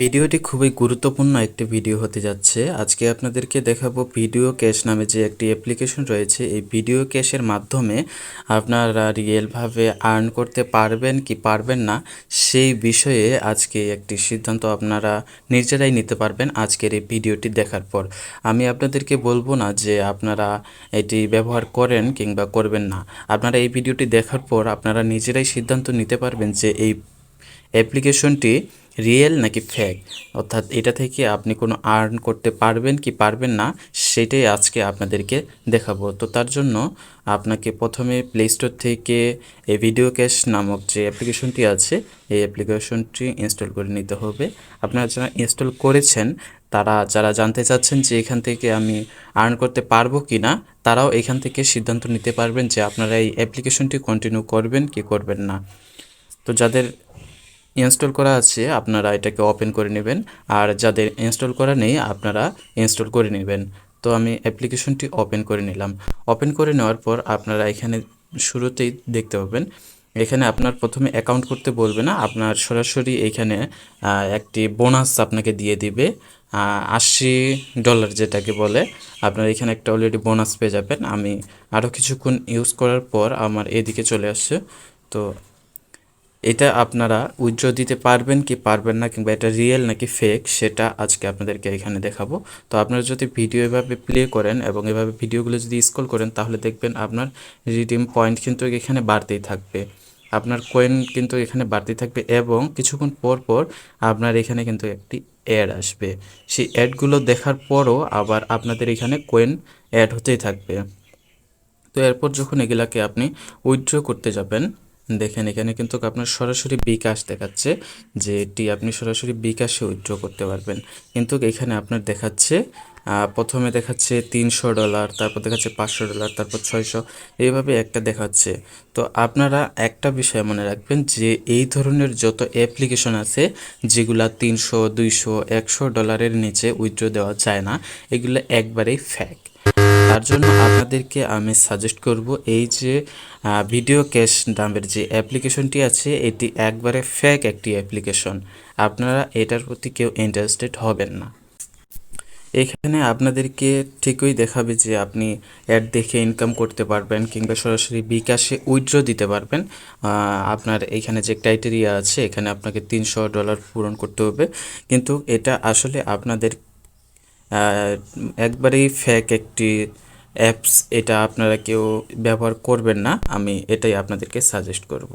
ভিডিওটি খুবই গুরুত্বপূর্ণ একটি ভিডিও হতে যাচ্ছে। আজকে আপনাদেরকে দেখাবো ভিডিও ক্যাশ নামে যে একটি অ্যাপ্লিকেশন রয়েছে, এই ভিডিও ক্যাশের মাধ্যমে আপনারা রিয়েলভাবে আর্ন করতে পারবেন কি পারবেন না, সেই বিষয়ে আজকে একটি সিদ্ধান্ত আপনারা নিজেরাই নিতে পারবেন আজকের এই ভিডিওটি দেখার পর। আমি আপনাদেরকে বলব না যে আপনারা এটি ব্যবহার করেন কিংবা করবেন না। আপনারা এই ভিডিওটি দেখার পর আপনারা নিজেরাই সিদ্ধান্ত নিতে পারবেন যে এই অ্যাপ্লিকেশনটি রিয়েল নাকি ফেক? অর্থাৎ এটা থেকে আপনি কোনো আর্ন করতে পারবেন কি পারবেন না, সেটাই আজকে আপনাদেরকে দেখাবো। তো তার জন্য আপনাকে প্রথমে প্লে স্টোর থেকে এই ভিডিও ক্যাশ নামক যে অ্যাপ্লিকেশনটি আছে, এই অ্যাপ্লিকেশনটি ইনস্টল করে নিতে হবে। আপনারা যারা ইনস্টল করেছেন, তারা যারা জানতে চাচ্ছেন যে এখান থেকে আমি আর্ন করতে পারব কি না, তারাও এখান থেকে সিদ্ধান্ত নিতে পারবেন যে আপনারা এই অ্যাপ্লিকেশনটি কন্টিনিউ করবেন কি করবেন না। তো যাদের ইনস্টল করা আছে, আপনারা এটাকে ওপেন করে নেবেন। আর যাদের ইনস্টল করা নেই, আপনারা ইনস্টল করে নেবেন। তো আমি অ্যাপ্লিকেশনটি ওপেন করে নিলাম। ওপেন করে নেওয়ার পর আপনারা এখানে শুরুতেই দেখতে পাবেন। এখানে আপনার প্রথমে অ্যাকাউন্ট করতে বলবে না, আপনার সরাসরি এখানে একটি বোনাস আপনাকে দিয়ে দিবে। আশি ডলার যেটাকে বলে, আপনার এখানে একটা অলরেডি বোনাস পেয়ে যাবেন। আমি আরও কিছুক্ষণ ইউজ করার পর আমার এদিকে চলে আসছে। তো এটা আপনারা উইথড্র দিতে পারবেন কি পারবেন না কিংবা এটা রিয়েল নাকি ফেক সেটা আজকে আপনাদেরকে এখানে দেখাবো। তো আপনারা যদি ভিডিও এভাবে প্লে করেন এবং এভাবে ভিডিওগুলো যদি স্ক্রল করেন, তাহলে দেখবেন আপনার রিডিম পয়েন্ট কিন্তু এখানে বাড়তেই থাকবে। আপনার কয়েন কিন্তু এখানে বাড়তেই থাকবে এবং কিছুক্ষণ পর পর আপনার এখানে কিন্তু একটি অ্যাড আসবে। সেই অ্যাডগুলো দেখার পরও আবার আপনাদের এখানে কয়েন অ্যাড হতেই থাকবে। তো এরপর যখন এগুলাকে আপনি উইথড্র করতে যাবেন দেখেন, এখানে কিন্তু আপনার সরাসরি বিকাশ দেখাচ্ছে যে এটি আপনি সরাসরি বিকাশে উইথড্র করতে পারবেন। কিন্তু এখানে আপনার দেখাচ্ছে প্রথমে দেখাচ্ছে তিনশো ডলার, তারপর দেখাচ্ছে পাঁচশো ডলার, তারপর ছয়শো, এইভাবে একটা দেখাচ্ছে। তো আপনারা একটা বিষয় মনে রাখবেন যে এই ধরনের যত অ্যাপ্লিকেশন আছে, যেগুলা তিনশো, দুইশো, একশো ডলারের নিচে উইথড্র দেওয়া যায় না, এগুলো একবারেই ফ্যাক তার জন্য আপনাদেরকে আমি সাজেস্ট করব এই যে ভিডিও ক্যাশ নামের যে অ্যাপ্লিকেশনটি আছে, এটি একবারে ফেক একটি অ্যাপ্লিকেশন আপনারা এটার প্রতি কেউ ইন্টারেস্টেড হবেন না। এখানে আপনাদেরকে ঠিকই দেখাবে যে আপনি অ্যাড দেখে ইনকাম করতে পারবেন কিংবা সরাসরি বিকাশে উইথড্র দিতে পারবেন। আপনার এখানে যে ক্রাইটেরিয়া আছে, এখানে আপনাকে তিনশো ডলার পূরণ করতে হবে। কিন্তু এটা আসলে আপনাদের একবারেই ফেক একটি অ্যাপস এটা আপনারা কেউ ব্যবহার করবেন না। আমি এটাই আপনাদেরকে সাজেস্ট করব।